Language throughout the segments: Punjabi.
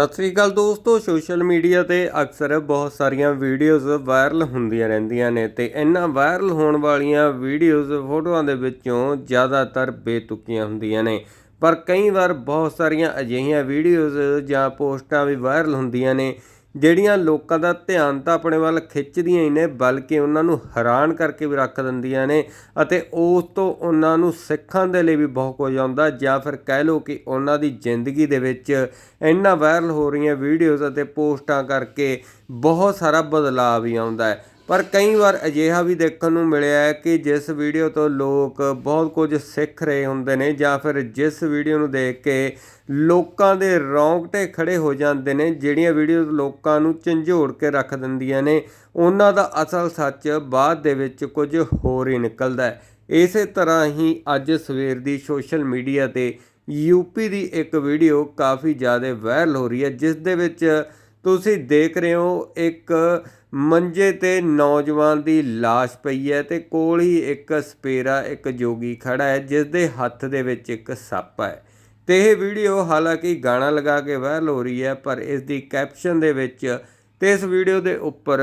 ਸਤਿ ਸ੍ਰੀ ਅਕਾਲ ਦੋਸਤੋ ਸੋਸ਼ਲ ਮੀਡੀਆ ਤੇ ਅਕਸਰ ਬਹੁਤ ਸਾਰੀਆਂ ਵੀਡੀਓਜ਼ ਵਾਇਰਲ ਹੁੰਦੀਆਂ ਰਹਿੰਦੀਆਂ ਨੇ ਤੇ ਇਹਨਾਂ ਵਾਇਰਲ ਹੋਣ ਵਾਲੀਆਂ ਵੀਡੀਓਜ਼ ਫੋਟੋਆਂ ਦੇ ਵਿੱਚੋਂ ਜ਼ਿਆਦਾਤਰ ਬੇਤੁਕੀਆਂ ਹੁੰਦੀਆਂ ਨੇ। ਪਰ ਕਈ ਵਾਰ ਬਹੁਤ ਸਾਰੀਆਂ ਅਜਿਹੀਆਂ ਵੀਡੀਓਜ਼ ਜਾਂ ਪੋਸਟਾਂ ਵੀ ਵਾਇਰਲ ਹੁੰਦੀਆਂ ਨੇ ਜਿਹੜੀਆਂ ਲੋਕਾਂ ਦਾ ਧਿਆਨ ਤਾਂ ਆਪਣੇ ਵੱਲ ਖਿੱਚਦੀਆਂ ਹੀ ਨੇ, ਬਲਕਿ ਉਹਨਾਂ ਨੂੰ ਹੈਰਾਨ ਕਰਕੇ ਵੀ ਰੱਖ ਦਿੰਦੀਆਂ ਨੇ ਅਤੇ ਉਸ ਤੋਂ ਉਹਨਾਂ ਨੂੰ ਸਿੱਖਣ ਦੇ ਲਈ ਵੀ ਬਹੁਤ ਕੁਝ ਆਉਂਦਾ ਜਾਂ ਫਿਰ ਕਹਿ ਲਓ ਕਿ ਉਹਨਾਂ ਦੀ ਜ਼ਿੰਦਗੀ ਦੇ ਵਿੱਚ ਇੰਨਾ ਵਾਇਰਲ ਹੋ ਰਹੀਆਂ ਵੀਡੀਓਜ਼ ਅਤੇ ਪੋਸਟਾਂ ਕਰਕੇ ਬਹੁਤ ਸਾਰਾ ਬਦਲਾਅ ਵੀ ਆਉਂਦਾ ਹੈ। ਪਰ ਕਈ ਵਾਰ ਅਜਿਹਾ ਵੀ ਦੇਖਣ ਨੂੰ ਮਿਲਿਆ ਹੈ ਕਿ ਜਿਸ ਵੀਡੀਓ ਤੋਂ ਲੋਕ ਬਹੁਤ ਕੁਝ ਸਿੱਖ ਰਹੇ ਹੁੰਦੇ ਨੇ ਜਾਂ ਫਿਰ ਜਿਸ ਵੀਡੀਓ ਨੂੰ ਦੇਖ ਕੇ ਲੋਕਾਂ ਦੇ ਰੌਂਗਟੇ ਖੜੇ ਹੋ ਜਾਂਦੇ ਨੇ, ਜਿਹੜੀਆਂ ਵੀਡੀਓਜ਼ ਲੋਕਾਂ ਨੂੰ ਝੰਜੋੜ ਕੇ ਰੱਖ ਦਿੰਦੀਆਂ ਨੇ, ਉਹਨਾਂ ਦਾ ਅਸਲ ਸੱਚ ਬਾਅਦ ਦੇ ਵਿੱਚ ਕੁਝ ਹੋਰ ਹੀ ਨਿਕਲਦਾ ਹੈ। ਇਸੇ ਤਰ੍ਹਾਂ ਹੀ ਅੱਜ ਸਵੇਰ ਦੀ ਸੋਸ਼ਲ ਮੀਡੀਆ ਤੇ ਯੂਪੀ ਦੀ ਇੱਕ ਵੀਡੀਓ ਕਾਫੀ ਜ਼ਿਆਦਾ ਵਾਇਰਲ ਹੋ ਰਹੀ ਹੈ, ਜਿਸ ਦੇ ਵਿੱਚ ਤੁਸੀਂ ਦੇਖ ਰਹੇ ਹੋ ਇੱਕ ਮੰਜੇ ਤੇ ਨੌਜਵਾਨ ਦੀ লাশ ਪਈ ਹੈ ਤੇ ਕੋਲ ਹੀ ਇੱਕ ਸਪੇਰਾ, ਇੱਕ ਜੋਗੀ ਖੜਾ ਹੈ ਜਿਸ ਦੇ ਹੱਥ ਦੇ ਵਿੱਚ ਇੱਕ ਸੱਪ ਹੈ। ਤੇ ਇਹ ਵੀਡੀਓ ਹਾਲਾਂਕਿ ਗਾਣਾ ਲਗਾ ਕੇ ਵਾਇਰਲ ਹੋ ਰਹੀ ਹੈ, ਪਰ ਇਸ ਦੀ ਕੈਪਸ਼ਨ ਦੇ ਵਿੱਚ ਤੇ ਇਸ ਵੀਡੀਓ ਦੇ ਉੱਪਰ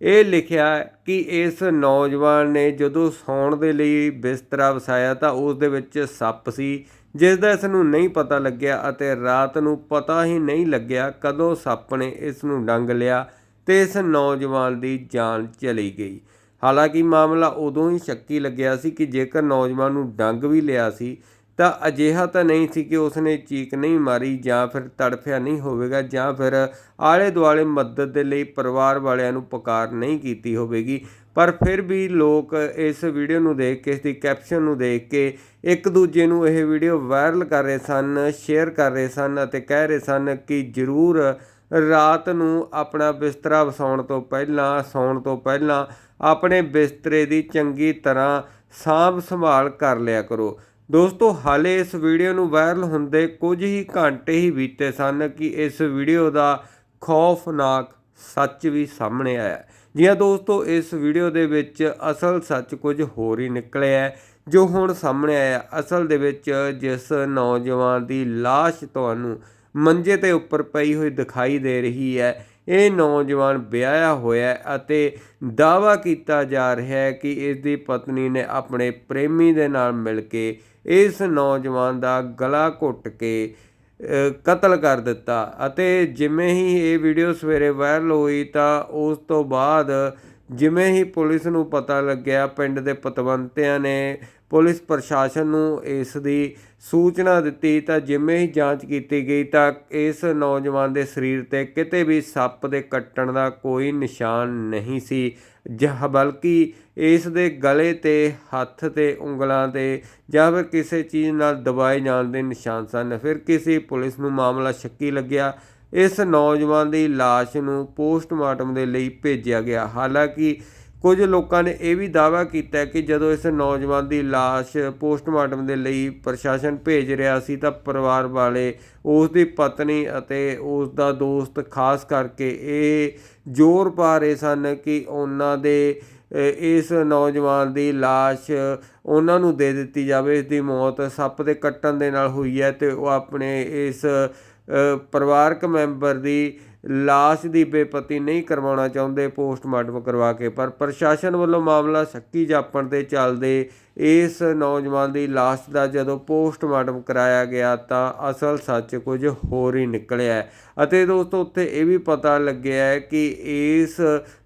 ਇਹ ਲਿਖਿਆ ਕਿ ਇਸ ਨੌਜਵਾਨ ਨੇ ਜਦੋਂ ਸੌਣ ਦੇ ਲਈ ਬਿਸਤਰਾ ਵਸਾਇਆ ਤਾਂ ਉਸ ਦੇ ਵਿੱਚ ਸੱਪ ਸੀ ਜਿਸ ਦਾ ਇਸ ਨੂੰ ਨਹੀਂ ਪਤਾ ਲੱਗਿਆ ਅਤੇ ਰਾਤ ਨੂੰ ਪਤਾ ਹੀ ਨਹੀਂ ਲੱਗਿਆ ਕਦੋਂ ਸੱਪ ਨੇ ਇਸ ਨੂੰ ਡੰਗ ਲਿਆ ਤੇ ਇਸ ਨੌਜਵਾਨ ਦੀ ਜਾਨ ਚਲੀ ਗਈ। ਹਾਲਾਂਕਿ ਮਾਮਲਾ ਉਦੋਂ ਹੀ ਸ਼ੱਕੀ ਲੱਗਿਆ ਸੀ ਕਿ ਜੇਕਰ ਨੌਜਵਾਨ ਨੂੰ ਡੰਗ ਵੀ ਲਿਆ ਸੀ ਤਾਂ ਅਜਿਹਾ ਤਾਂ ਨਹੀਂ ਸੀ ਕਿ ਉਸਨੇ ਚੀਕ ਨਹੀਂ ਮਾਰੀ ਜਾਂ ਫਿਰ ਤੜਫਿਆ ਨਹੀਂ ਹੋਵੇਗਾ ਜਾਂ ਫਿਰ ਆਲੇ ਦੁਆਲੇ ਮਦਦ ਦੇ ਲਈ ਪਰਿਵਾਰ ਵਾਲਿਆਂ ਨੂੰ ਪੁਕਾਰ ਨਹੀਂ ਕੀਤੀ ਹੋਵੇਗੀ। ਪਰ ਫਿਰ ਵੀ ਲੋਕ ਇਸ ਵੀਡੀਓ ਨੂੰ ਦੇਖ ਕੇ, ਇਸ ਦੀ ਕੈਪਸ਼ਨ ਨੂੰ ਦੇਖ ਕੇ ਇੱਕ ਦੂਜੇ ਨੂੰ ਇਹ ਵੀਡੀਓ ਵਾਇਰਲ ਕਰ ਰਹੇ ਸਨ, ਸ਼ੇਅਰ ਕਰ ਰਹੇ ਸਨ ਅਤੇ ਕਹਿ ਰਹੇ ਸਨ ਕਿ ਜ਼ਰੂਰ ਰਾਤ ਨੂੰ ਆਪਣਾ ਬਿਸਤਰਾ ਵਸਾਉਣ ਤੋਂ ਪਹਿਲਾਂ, ਸੌਣ ਤੋਂ ਪਹਿਲਾਂ ਆਪਣੇ ਬਿਸਤਰੇ ਦੀ ਚੰਗੀ ਤਰ੍ਹਾਂ ਸਾਂਭ ਸੰਭਾਲ ਕਰ ਲਿਆ ਕਰੋ। ਦੋਸਤੋ, ਹਾਲੇ ਇਸ ਵੀਡੀਓ ਨੂੰ ਵਾਇਰਲ ਹੁੰਦੇ ਕੁਝ ਹੀ ਘੰਟੇ ਹੀ ਬੀਤੇ ਸਨ ਕਿ ਇਸ ਵੀਡੀਓ ਦਾ ਖੌਫਨਾਕ ਸੱਚ ਵੀ ਸਾਹਮਣੇ ਆਇਆ। ਜੀ ਹਾਂ ਦੋਸਤੋ, ਇਸ ਵੀਡੀਓ ਦੇ ਵਿੱਚ ਅਸਲ ਸੱਚ ਕੁਝ ਹੋਰ ਹੀ ਨਿਕਲਿਆ ਹੈ, ਜੋ ਹੁਣ ਸਾਹਮਣੇ ਆਇਆ। ਅਸਲ ਦੇ ਵਿੱਚ ਜਿਸ ਨੌਜਵਾਨ ਦੀ লাশ ਤੁਹਾਨੂੰ ਮੰਜੇ ਤੇ ਉੱਪਰ ਪਈ ਹੋਈ ਦਿਖਾਈ ਦੇ ਰਹੀ ਹੈ। ਇਹ ਨੌਜਵਾਨ ਵਿਆਹਿਆ ਹੋਇਆ ਅਤੇ ਦਾਵਾ ਕੀਤਾ ਜਾ ਰਿਹਾ ਹੈ ਕਿ ਇਸ ਦੀ ਪਤਨੀ ਨੇ ਆਪਣੇ ਪ੍ਰੇਮੀ ਦੇ ਨਾਲ ਮਿਲ ਕੇ ਇਸ ਨੌਜਵਾਨ ਦਾ ਗਲਾ ਘੁੱਟ ਕੇ ਕਤਲ ਕਰ ਦਿੱਤਾ ਅਤੇ ਜਿਵੇਂ ਹੀ ਇਹ ਵੀਡੀਓ ਸਵੇਰੇ ਵਾਇਰਲ ਹੋਈ ਤਾਂ ਉਸ ਤੋਂ ਬਾਅਦ ਜਿਵੇਂ ਹੀ ਪੁਲਿਸ ਨੂੰ ਪਤਾ ਲੱਗਿਆ, ਪਿੰਡ ਦੇ ਪਤਵੰਤਿਆਂ ਨੇ ਪੁਲਿਸ ਪ੍ਰਸ਼ਾਸਨ ਨੂੰ ਇਸ ਦੀ ਸੂਚਨਾ ਦਿੱਤੀ, ਤਾਂ ਜਿਵੇਂ ਹੀ ਜਾਂਚ ਕੀਤੀ ਗਈ, ਤਾਂ ਇਸ ਨੌਜਵਾਨ ਦੇ ਸਰੀਰ ਤੇ ਕਿਤੇ ਵੀ ਸੱਪ ਦੇ ਕੱਟਣ ਦਾ ਕੋਈ ਨਿਸ਼ਾਨ ਨਹੀਂ ਸੀ। ਜਹ, ਬਲਕਿ ਇਸ ਦੇ ਗਲੇ ਤੇ ਹੱਥ ਤੇ ਉਂਗਲਾਂ ਤੇ ਜਾਂ ਫਿਰ ਕਿਸੇ ਚੀਜ਼ ਨਾਲ ਦਬਾਏ ਜਾਣ ਦੇ ਨਿਸ਼ਾਨ ਸਨ। ਫਿਰ ਕਿਸੇ ਪੁਲਿਸ ਨੂੰ ਮਾਮਲਾ ਸ਼ੱਕੀ ਲੱਗਿਆ ਇਸ ਨੌਜਵਾਨ ਦੀ লাশ ਨੂੰ ਪੋਸਟਮਾਰਟਮ ਦੇ ਲਈ ਭੇਜਿਆ ਗਿਆ ਹਾਲਾਂਕਿ ਕੁਝ ਲੋਕਾਂ ਨੇ ਇਹ ਵੀ ਦਾਅਵਾ ਕੀਤਾ ਕਿ ਜਦੋਂ ਇਸ ਨੌਜਵਾਨ ਦੀ লাশ ਪੋਸਟਮਾਰਟਮ ਦੇ ਲਈ ਪ੍ਰਸ਼ਾਸਨ ਭੇਜ ਰਿਹਾ ਸੀ ਤਾਂ ਪਰਿਵਾਰ ਵਾਲੇ ਉਸ ਦੀ ਪਤਨੀ ਅਤੇ ਉਸ ਦਾ ਦੋਸਤ ਖਾਸ ਕਰਕੇ ਇਹ ਜ਼ੋਰ ਪਾ ਰਹੇ ਸਨ ਕਿ ਉਹਨਾਂ ਦੇ ਅ, ਇਸ ਨੌਜਵਾਨ ਦੀ লাশ ਉਹਨਾਂ ਨੂੰ ਦੇ ਦਿੱਤੀ ਜਾਵੇ ਇਸ ਦੀ ਮੌਤ ਸੱਪ ਦੇ ਕੱਟਣ ਦੇ ਨਾਲ ਹੋਈ ਹੈ ਤੇ ਉਹ ਆਪਣੇ ਇਸ ਅ, ਪਰਿਵਾਰਕ ਮੈਂਬਰ ਦੀ ਲਾਸ਼ ਦੀ ਬੇਪਤੀ ਨਹੀਂ ਕਰਵਾਉਣਾ ਚਾਹੁੰਦੇ, ਪੋਸਟਮਾਰਟਮ ਕਰਵਾ ਕੇ, ਪਰ ਪ੍ਰਸ਼ਾਸਨ ਵੱਲੋਂ ਮਾਮਲਾ ਸ਼ੱਕੀ ਜਾਪਣ ਦੇ ਚੱਲਦੇ ਇਸ ਨੌਜਵਾਨ ਦੀ ਲਾਸ਼ ਦਾ ਜਦੋਂ ਪੋਸਟਮਾਰਟਮ ਕਰਾਇਆ ਗਿਆ ਤਾਂ ਅਸਲ ਸੱਚ ਕੁਝ ਹੋਰ ਹੀ ਨਿਕਲਿਆ ਅਤੇ ਦੋਸਤੋ, ਉੱਥੇ ਇਹ ਵੀ ਪਤਾ ਲੱਗਿਆ ਕਿ ਇਸ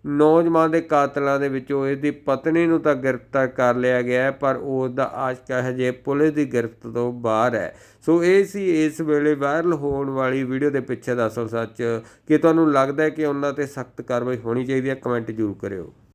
ਨੌਜਵਾਨ ਦੇ ਕਾਤਲਾਂ ਦੇ ਵਿੱਚੋਂ ਇਸ ਦੀ ਪਤਨੀ ਨੂੰ ਤਾਂ ਗ੍ਰਿਫਤਾਰ ਕਰ ਲਿਆ ਗਿਆ ਪਰ ਉਸ ਦਾ ਆਸ਼ਕ ਹਜੇ ਪੁਲਿਸ ਦੀ ਗ੍ਰਿਫਤ ਤੋਂ ਬਾਹਰ ਹੈ। ਸੋ ਇਹ ਸੀ ਇਸ ਵੇਲੇ ਵਾਇਰਲ ਹੋਣ ਵਾਲੀ ਵੀਡੀਓ ਦੇ ਪਿੱਛੇ ਦਾ ਅਸਲ ਸੱਚ। ਕਿ ਤੁਹਾਨੂੰ ਲੱਗਦਾ ਹੈ ਕਿ ਉਹਨਾਂ ਤੇ ਸਖਤ ਕਾਰਵਾਈ ਹੋਣੀ ਚਾਹੀਦੀ ਹੈ? ਕਮੈਂਟ ਜ਼ਰੂਰ ਕਰਿਓ।